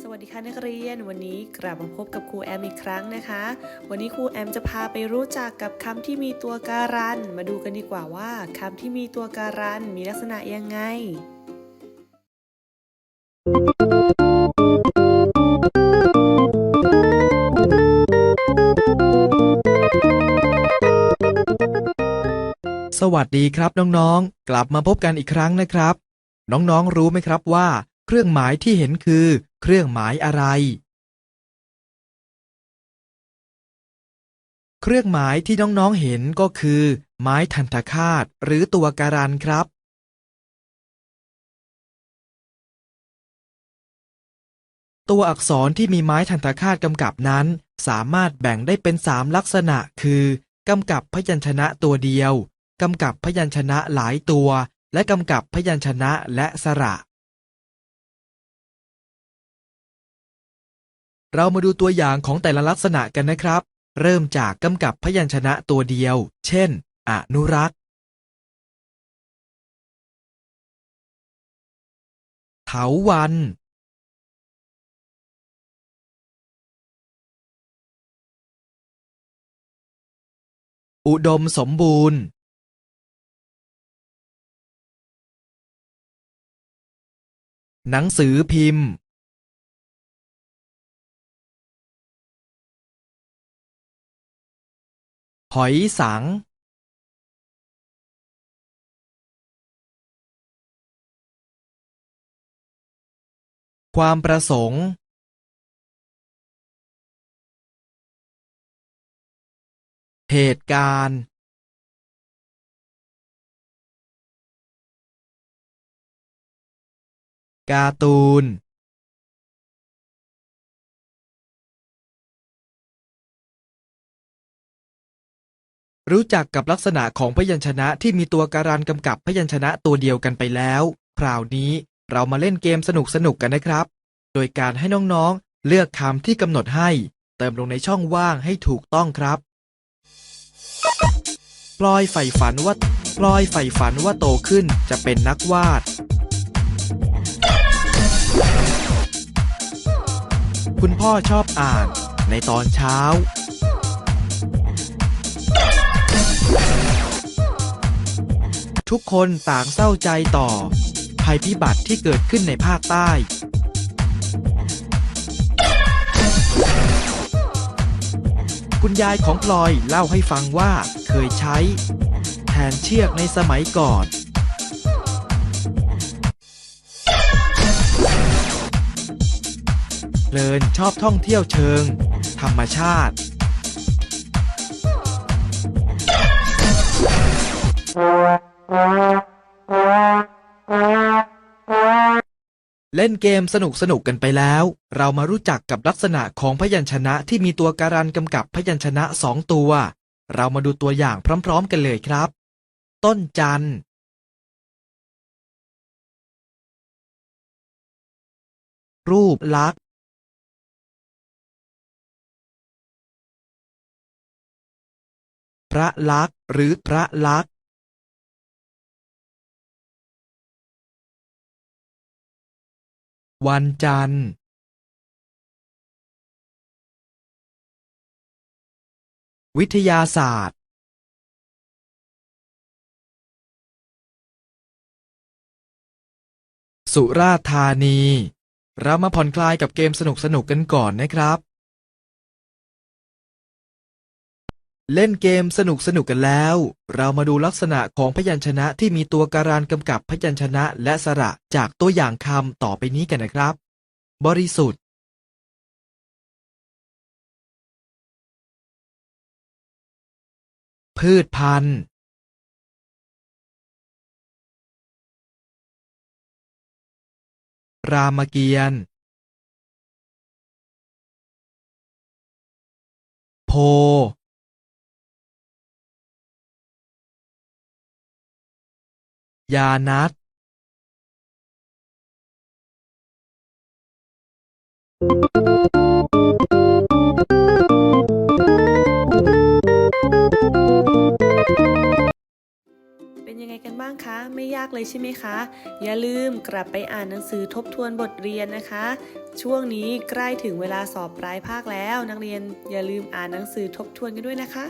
สวัสดีค่ะนักเรียน วันนี้กลับมาพบกับครูแอมอีกครั้งนะคะ วันนี้ครูแอมจะพาไปรู้จักกับคำที่มีตัวการัน มาดูกันดีกว่าว่าคำที่มีตัวการันมีลักษณะยังไงสวัสดีครับน้องๆ กลับมาพบกันอีกครั้งนะครับ น้องๆ รู้ไหมครับว่า เครื่องหมายที่เห็นคือ เครื่องหมายอะไร เครื่องหมายที่น้องๆเห็นก็คือ ไม้ทันตคาตหรือตัวการันครับ ตัวอักษรที่มีไม้ทันตคาตกำกับนั้น สามารถแบ่งได้เป็นสามลักษณะคือกำกับพยัญชนะตัวเดียว กำกับพยัญชนะหลายตัว และกำกับพยัญชนะและสระ เรามาดูตัวอย่างของแต่ละลักษณะกันนะครับ เริ่มจากกำกับพยัญชนะตัวเดียว เช่น อนุรักษ์ เถาวัน อุดมสมบูรณ์ หนังสือพิมพ์ หอยสังความประสงค์ เหตุการณ์ การ์ตูน รู้จักกับลักษณะของพยัญชนะที่มีตัวการันกำกับพยัญชนะตัวเดียวกันไปแล้ว คราวนี้เรามาเล่นเกมสนุกๆกันนะครับ โดยการให้น้องๆ เลือกคำที่กำหนดให้ เติมลงในช่องว่างให้ถูกต้องครับปลอยใฝ่ฝันว่าปลอยใฝ่ฝันว่าโตขึ้นจะเป็นนักวาด คุณพ่อชอบอ่านในตอนเช้า ทุกคนต่างเศร้าใจต่อ ภัยพิบัติที่เกิดขึ้นในภาคใต้ คุณยายของพลอยเล่าให้ฟังว่าเคยใช้ แทนเชือกในสมัยก่อนเพลินชอบท่องเที่ยวเชิง ธรรมชาติ เล่นเกมสนุกสนุกกันไปแล้ว เรามารู้จักกับลักษณะของพยัญชนะที่มีตัวการันกำกับพยัญชนะสองตัว เรามาดูตัวอย่างพร้อม ๆ กันเลยครับ ต้นจันทร์รูปลักษณ์พระลักษณ์หรือพระลักษณ์ วันจันทร์วิทยาศาสตร์ สุราษฎร์ธานี เรามาผ่อนคลายกับเกมสนุกๆกันก่อนนะครับ เล่นเกมสนุกสนุกกันแล้ว เรามาดูลักษณะของพยัญชนะที่มีตัวการันกำกับพยัญชนะและสระจากตัวอย่างคำต่อไปนี้กันนะครับ บริสุทธิ์ พืชพันธุ์ รามเกียรติ์โพ ยานัดเป็นยังไงกันบ้างคะ ไม่ยากเลยใช่ไหมคะ อย่าลืมกลับไปอ่านหนังสือทบทวนบทเรียนนะคะ ช่วงนี้ใกล้ถึงเวลาสอบปลายภาคแล้ว นักเรียนอย่าลืมอ่านหนังสือทบทวนกันด้วยนะคะ